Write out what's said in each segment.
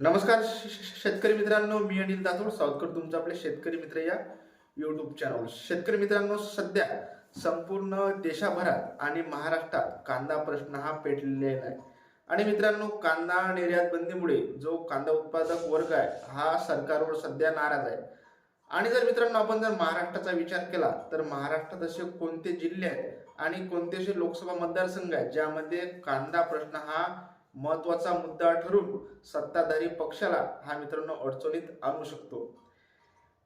नमस्कार शेतकरी मित्रांनो मी अनिल दातोड. सावधकर तुमचं आपले शेतकरी मित्र या युट्यूब चॅनल शेतकरी मित्रांनो सध्या संपूर्ण देशाभरात आणि महाराष्ट्रात कांदा प्रश्न हा पेटलेला आहे. आणि मित्रांनो कांदा निर्यात बंदीमुळे जो कांदा उत्पादक वर्ग आहे हा सरकारवर सध्या नाराज आहे. आणि जर मित्रांनो आपण जर महाराष्ट्राचा विचार केला तर महाराष्ट्रात असे कोणते जिल्हे आहेत आणि कोणते असे लोकसभा मतदारसंघ आहेत ज्यामध्ये कांदा प्रश्न हा महत्त्वाचा मुद्दा ठरून सत्ताधारी पक्षाला हा मित्रांनो अडचणीत आणू शकतो.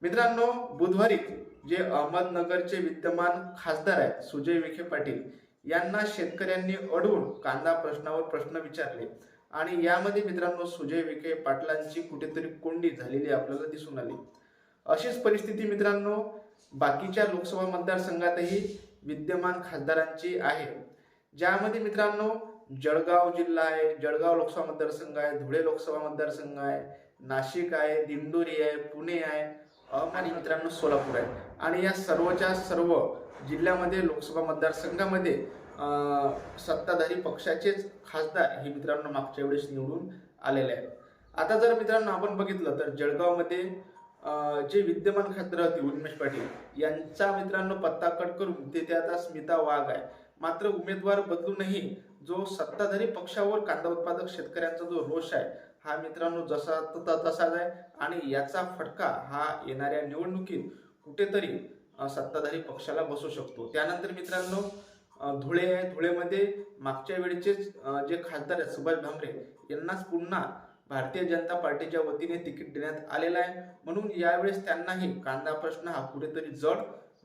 मित्रांनो बुधवारी जे अहमदनगरचे विद्यमान खासदार आहेत सुजय विखे पाटील यांना शेतकऱ्यांनी अडवून कांदा प्रश्नावर प्रश्न विचारले. आणि यामध्ये मित्रांनो सुजय विखे पाटलांची कुठेतरी कोंडी झालेली आपल्याला दिसून आली. अशीच परिस्थिती मित्रांनो बाकीच्या लोकसभा मतदारसंघातही विद्यमान खासदारांची आहे. ज्यामध्ये मित्रांनो जळगाव जिल्हा आहे जळगाव लोकसभा मतदारसंघ आहे धुळे लोकसभा मतदारसंघ आहे नाशिक आहे दिंडोरी आहे पुणे आहे आणि मित्रांनो सोलापूर आहे. आणि या सर्वच्या सर्व जिल्ह्यामध्ये लोकसभा मतदारसंघामध्ये सत्ताधारी पक्षाचेच खासदार हे मित्रांनो मागच्या वेळेस निवडून आलेले आहेत. आता जर मित्रांनो आपण बघितलं तर जळगावमध्ये जे विद्यमान खासदार होते उन्मेश पाटील यांचा मित्रांनो पत्ता कट करून तेथे आता स्मिता वाघ आहे. मात्र उमेदवार बदलूनही जो सत्ताधारी पक्षावर कांदा उत्पादक शेतकऱ्यांचा जो रोष आहे हा मित्रांनो जसा तसा तसाच आहे. आणि याचा फटका हा येणाऱ्या निवडणुकीत कुठेतरी सत्ताधारी पक्षाला बसू शकतो. त्यानंतर मित्रांनो धुळे आहे. धुळेमध्ये मागच्या वेळेचेच जे खासदार आहेत सुभाष भामरे यांनाच पुन्हा भारतीय जनता पार्टीच्या वतीने तिकीट देण्यात आलेलं आहे. म्हणून यावेळेस त्यांनाही कांदा प्रश्न हा कुठेतरी जड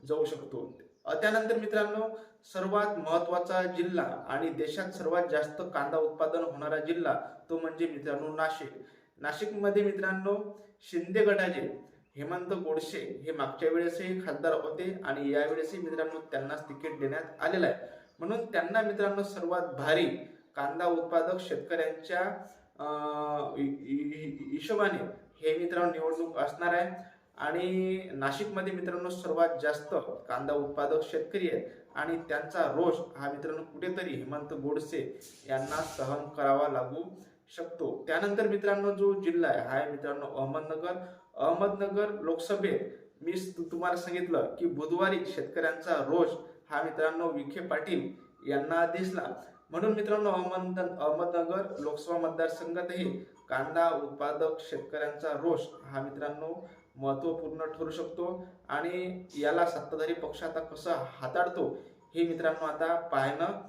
जाऊ शकतो. त्यानंतर मित्रांनो सर्वात महत्त्वाचा जिल्हा आणि देशात सर्वात जास्त कांदा उत्पादन होणारा जिल्हा तो म्हणजे मित्रांनो नाशिक. नाशिकमध्ये मित्रांनो शिंदे गटाचे हेमंत गोडसे हे मागच्या वेळेसही खासदार होते आणि यावेळेसही मित्रांनो त्यांनाच तिकीट देण्यात आलेलं आहे. म्हणून त्यांना मित्रांनो सर्वात भारी कांदा उत्पादक शेतकऱ्यांच्या हिशोबाने हे मित्रांनो निवडणूक असणार आहे. आणि नाशिकमध्ये मित्रांनो सर्वात जास्त कांदा उत्पादक शेतकरी आहेत आणि त्यांचा रोष हा मित्रांनो कुठेतरी हेमंत गोडसे यांना सहन करावा लागू शकतो. त्यानंतर मित्रांनो जो जिल्हा आहे हा आहे मित्रांनो अहमदनगर. अहमदनगर लोकसभेत मी तुम्हाला सांगितलं की बुधवारी शेतकऱ्यांचा रोष हा मित्रांनो विखे पाटील यांना दिसला. म्हणून मित्रांनो अहमद अहमदनगर लोकसभा मतदारसंघातही कांदा उत्पादक शेतकऱ्यांचा रोष हा मित्रांनो महत्त्वपूर्ण ठरू शकतो आणि याला सत्ताधारी पक्ष आता कसं हाताळतो हे मित्रांनो आता पाहणं.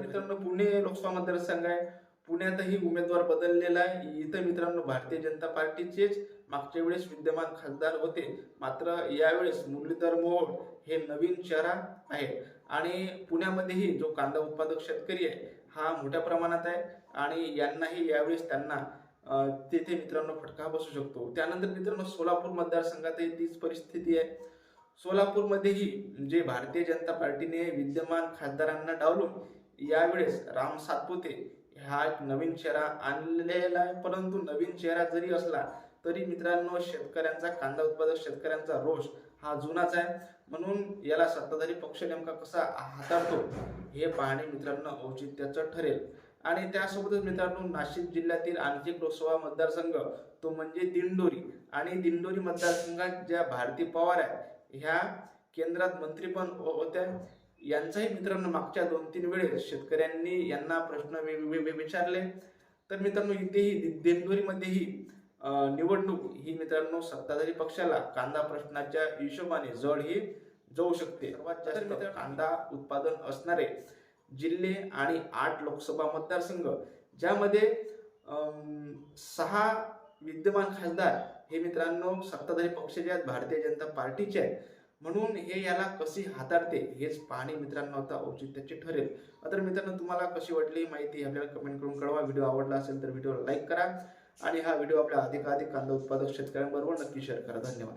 मित्रांनो पुणे लोकसभा मतदारसंघ आहे. पुण्यातही उमेदवार बदललेला आहे. इथं मित्रांनो भारतीय जनता पार्टीचेच मागच्या वेळेस विद्यमान खासदार होते. मात्र यावेळेस मुरलीधर मोहोळ हे नवीन चेहरा आहे आणि पुण्यामध्येही जो कांदा उत्पादक शेतकरी आहे हा मोठ्या प्रमाणात आहे. आणि यांनाही यावेळेस त्यांना तेथे मित्रांनो फटका बसू शकतो. त्यानंतर मित्रांनो सोलापूर मतदारसंघातही तीच परिस्थिती आहे. सोलापूरमध्येही जे भारतीय जनता पार्टीने विद्यमान खासदारांना डावलून यावेळेस राम सातपुते हा एक नवीन चेहरा आणलेला आहे. परंतु नवीन चेहरा जरी असला तरी मित्रांनो शेतकऱ्यांचा कांदा उत्पादक शेतकऱ्यांचा रोष हा जुनाच आहे. म्हणून याला सत्ताधारी पक्ष नेमका कसा हाताळतो हे पाहणे मित्रांनो औचित्याचं ठरेल. आणि त्यासोबतच मित्रांनो नाशिक जिल्ह्यातील आणखी एक लोकसभा मतदारसंघ तो म्हणजे दिंडोरी. आणि दिंडोरी मतदारसंघात ज्या भारती पवार आहे ह्या केंद्रात मंत्री पण हो- होत्या. यांचाही मित्रांनो मागच्या दोन तीन वेळेस शेतकऱ्यांनी यांना प्रश्न विचारले. तर मित्रांनो इथेही दिंडोरीमध्येही निवडणूक ही मित्रांनो सत्ताधारी पक्षाला कांदा प्रश्नाच्या हिशोबाने जड ही जाऊ शकते. सर्वात जास्त कांदा उत्पादन असणारे जिल्हे आणि आठ लोकसभा मतदारसंघ ज्यामध्ये सहा विद्यमान खासदार हे मित्रांनो सत्ताधारी पक्षाचे आहेत भारतीय जनता पार्टीचे आहेत. म्हणून हे याला कशी हाताळते हेच पाहणे मित्रांनो आता औचित्याचे ठरेल. तर मित्रांनो तुम्हाला कशी वाटली माहिती आपल्याला कमेंट करून कळवा. व्हिडिओ आवडला असेल तर व्हिडिओला लाईक करा. आणि हा व्हिडिओ आपल्या अधिकाधिक कांदा उत्पादक शेतकऱ्यांबरोबर नक्की शेअर करा. धन्यवाद.